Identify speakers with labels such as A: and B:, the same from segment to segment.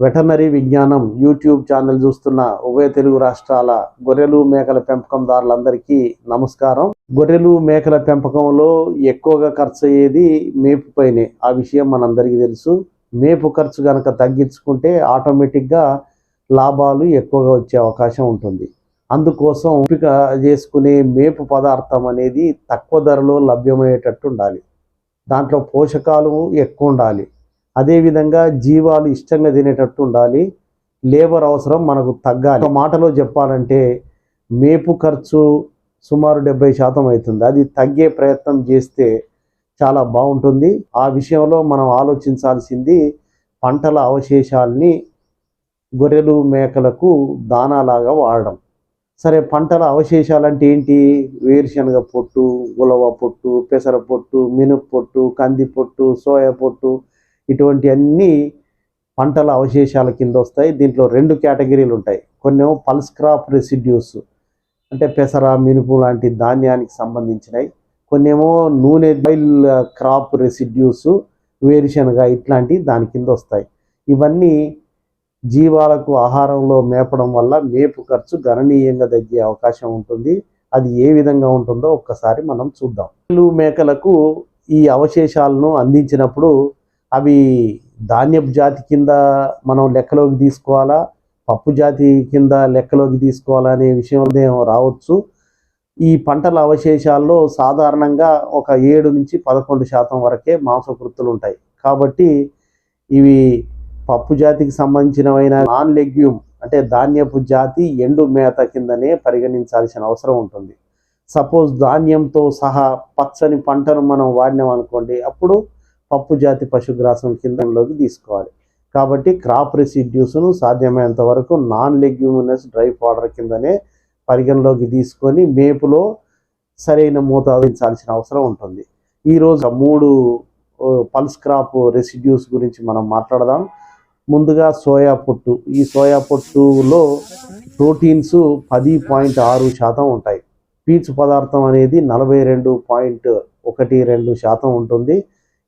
A: Veterinary విజ్ఞానం YouTube channel చూస్తున్న ఉభయ తెలుగు రాష్ట్రాల గొర్రెలు మేకల పెంపకందారులందరికీ నమస్కారం. గొర్రెలు మేకల పెంపకంలో ఎక్కువగా ఖర్చు అయ్యేది మేపుపైనే ఆ విషయం మనందరికీ తెలుసు. మేపు ఖర్చు కనుక తగ్గించుకుంటే ఆటోమేటిక్గా లాభాలు ఎక్కువగా వచ్చే అవకాశం ఉంటుంది. అందుకోసం ఎంపిక చేసుకునే మేపు పదార్థం అనేది తక్కువ ధరలో లభ్యమయ్యేటట్టు ఉండాలి. దాంట్లో పోషకాలు ఎక్కువ ఉండాలి అదేవిధంగా జీవాలు ఇష్టంగా తినేటట్టు ఉండాలి. లేబర్ అవసరం మనకు తగ్గాలి. ఒక మాటలో చెప్పాలంటే మేపు ఖర్చు సుమారు డెబ్బై శాతం అవుతుంది. అది తగ్గే ప్రయత్నం చేస్తే చాలా బాగుంటుంది. ఆ విషయంలో మనం ఆలోచించాల్సింది పంటల అవశేషాల్ని గొర్రెలు మేకలకు దానాలాగా వాడడం. సరే పంటల అవశేషాలు అంటే ఏంటి? వేరుశనగ పొట్టు ఉలవ పొట్టు పెసర పొట్టు మినప పొట్టు కంది పొట్టు సోయా పొట్టు ఇటువంటి అన్ని పంటల అవశేషాల కింద వస్తాయి. దీంట్లో రెండు కేటగిరీలు ఉంటాయి. కొన్ని పల్స్ క్రాప్ రెసిడ్యూస్ అంటే పెసర మినుపు లాంటి ధాన్యానికి సంబంధించినవి. కొన్నేమో నూనె ఆయిల్ క్రాప్ రెసిడ్యూస్ వేరుశనగ ఇట్లాంటివి దాని కింద వస్తాయి. ఇవన్నీ జీవాలకు ఆహారంలో మేపడం వల్ల మేపు ఖర్చు గణనీయంగా తగ్గే అవకాశం ఉంటుంది. అది ఏ విధంగా ఉంటుందో ఒక్కసారి మనం చూద్దాం. పిల్లు మేకలకు ఈ అవశేషాలను అందించినప్పుడు అవి ధాన్యపు జాతి కింద మనం లెక్కలోకి తీసుకోవాలా? పప్పు జాతి కింద లెక్కలోకి తీసుకోవాలా అనే విషయం రావచ్చు. ఈ పంటల అవశేషాల్లో సాధారణంగా ఒక ఏడు నుంచి పదకొండు శాతం వరకే మాంసకృతులు ఉంటాయి. కాబట్టి ఇవి పప్పు జాతికి సంబంధించినవైన నాన్ లెగ్యూమ్ అంటే ధాన్యపు జాతి ఎండు మేత కిందనే పరిగణించాల్సిన అవసరం ఉంటుంది. సపోజ్ ధాన్యంతో సహా పచ్చని పంటను మనం వాడినాం అనుకోండి అప్పుడు పప్పు జాతి పశుగ్రాసం కిందలోకి తీసుకోవాలి. కాబట్టి క్రాప్ రెసిడ్యూస్ను సాధ్యమైనంత వరకు నాన్ లెగ్యూమినస్ డ్రై పౌడర్ కిందనే పరిగణలోకి తీసుకొని మేపులో సరైన మోతాదించాల్సిన అవసరం ఉంటుంది. ఈరోజు మూడు పల్స్ క్రాప్ రెసిడ్యూస్ గురించి మనం మాట్లాడదాం. ముందుగా సోయా పొట్టు. ఈ సోయా పొట్టులో ప్రోటీన్స్ పది పాయింట్ ఆరు శాతం ఉంటాయి. పీచు పదార్థం అనేది నలభై రెండు పాయింట్ ఒకటి రెండు శాతం ఉంటుంది.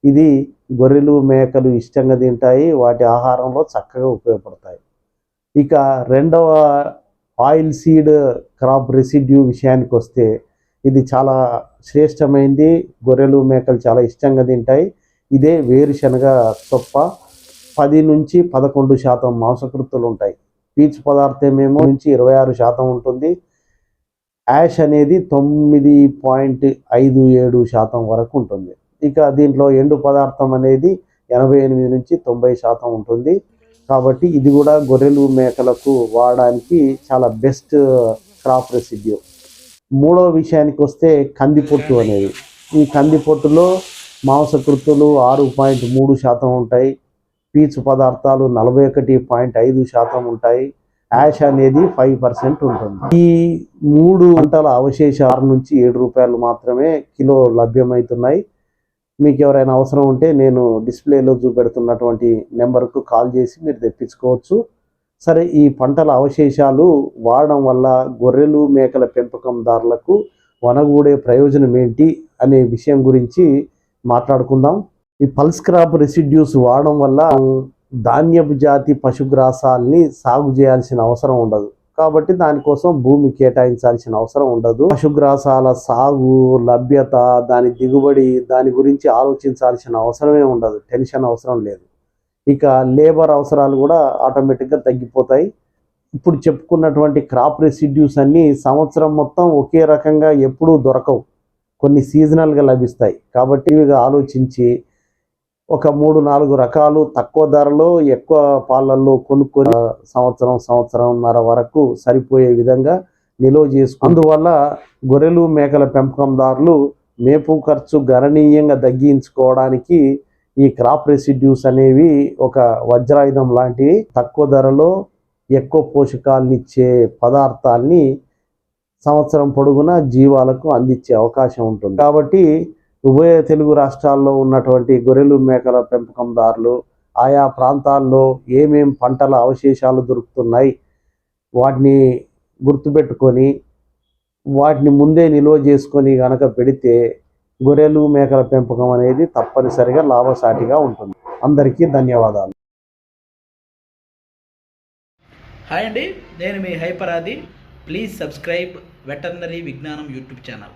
A: ఇది గొర్రెలు మేకలు ఇష్టంగా తింటాయి. వాటి ఆహారంలో చక్కగా ఉపయోగపడతాయి. ఇక రెండవ ఆయిల్ సీడ్ క్రాప్ రెసిడ్యూ విషయానికి వస్తే ఇది చాలా శ్రేష్టమైంది. గొర్రెలు మేకలు చాలా ఇష్టంగా తింటాయి. ఇదే వేరుశనగ తొప్ప పది నుంచి పదకొండు శాతం మాంసకృత్తులు ఉంటాయి. పీచు పదార్థమేమో నుంచి ఇరవై ఆరు శాతం ఉంటుంది. యాష్ అనేది తొమ్మిది పాయింట్ ఐదు ఏడు శాతం వరకు ఉంటుంది. ఇక దీంట్లో ఎండు పదార్థం అనేది ఎనభై ఎనిమిది నుంచి తొంభై శాతం ఉంటుంది. కాబట్టి ఇది కూడా గొర్రెలు మేకలకు వాడడానికి చాలా బెస్ట్ క్రాప్ రెసిడ్యూ మూడో విషయానికి వస్తే కందిపొట్టు అనేది. ఈ కందిపొట్టులో మాంసకృతులు ఆరు పాయింట్ మూడు శాతం ఉంటాయి. పీచు పదార్థాలు నలభై ఒకటి పాయింట్ ఐదు శాతం ఉంటాయి. యాష్ అనేది ఫైవ్ పర్సెంట్ ఉంటుంది. ఈ మూడు పంటల అవశేషాల ఆరు నుంచి ఏడు రూపాయలు మాత్రమే కిలో లభ్యమవుతున్నాయి. మీకు ఎవరైనా అవసరం ఉంటే నేను డిస్ప్లేలో చూపెడుతున్నటువంటి నెంబర్కు కాల్ చేసి మీరు తెప్పించుకోవచ్చు. సరే ఈ పంటల అవశేషాలు వాడడం వల్ల గొర్రెలు మేకల పెంపకందారులకు వనగూడే ప్రయోజనం ఏంటి అనే విషయం గురించి మాట్లాడుకుందాం. ఈ పల్స్ క్రాప్ రెసిడ్యూస్ వాడడం వల్ల ధాన్యపు జాతి పశుగ్రాసాలని సాగు చేయాల్సిన అవసరం ఉండదు. కాబట్టి దానికోసం భూమి కేటాయించాల్సిన అవసరం ఉండదు. పశుగ్రాసాల సాగు లభ్యత దాని దిగుబడి దాని గురించి ఆలోచించాల్సిన అవసరమే ఉండదు. టెన్షన్ అవసరం లేదు. ఇక లేబర్ అవసరాలు కూడా ఆటోమేటిక్గా తగ్గిపోతాయి. ఇప్పుడు చెప్పుకున్నటువంటి క్రాప్ రెసిడ్యూస్ అన్నీ సంవత్సరం మొత్తం ఒకే రకంగా ఎప్పుడూ దొరకవు. కొన్ని సీజనల్గా లభిస్తాయి. కాబట్టి ఇవిగా ఆలోచించి ఒక మూడు నాలుగు రకాలు తక్కువ ధరలో ఎక్కువ పాలల్లో కొనుక్కొని సంవత్సరం సంవత్సరంన్నర వరకు సరిపోయే విధంగా నిల్వ చేసుకు అందువల్ల గొర్రెలు మేకల పెంపకందారులు మేపు ఖర్చు గణనీయంగా తగ్గించుకోవడానికి ఈ క్రాప్ రెసిడ్యూస్ అనేవి ఒక వజ్రాయుధం లాంటివి తక్కువ ధరలో ఎక్కువ పోషకాలనిచ్చే ఇచ్చే పదార్థాల్ని సంవత్సరం పొడుగునా జీవాలకు అందించే అవకాశం ఉంటుంది. కాబట్టి ఉభయ తెలుగు రాష్ట్రాల్లో ఉన్నటువంటి గొర్రెలు మేకల పెంపకందారులు ఆయా ప్రాంతాల్లో ఏమేం పంటల అవశేషాలు దొరుకుతున్నాయి వాటిని గుర్తుపెట్టుకొని వాటిని ముందే నిల్వ చేసుకొని గనక పెడితే గొర్రెలు మేకల పెంపకం అనేది తప్పనిసరిగా లాభసాటిగా ఉంటుంది. అందరికీ ధన్యవాదాలు.
B: హాయ్ అండి నేను మీ Hyper Aadi. Please subscribe veterinary Vignanam YouTube channel.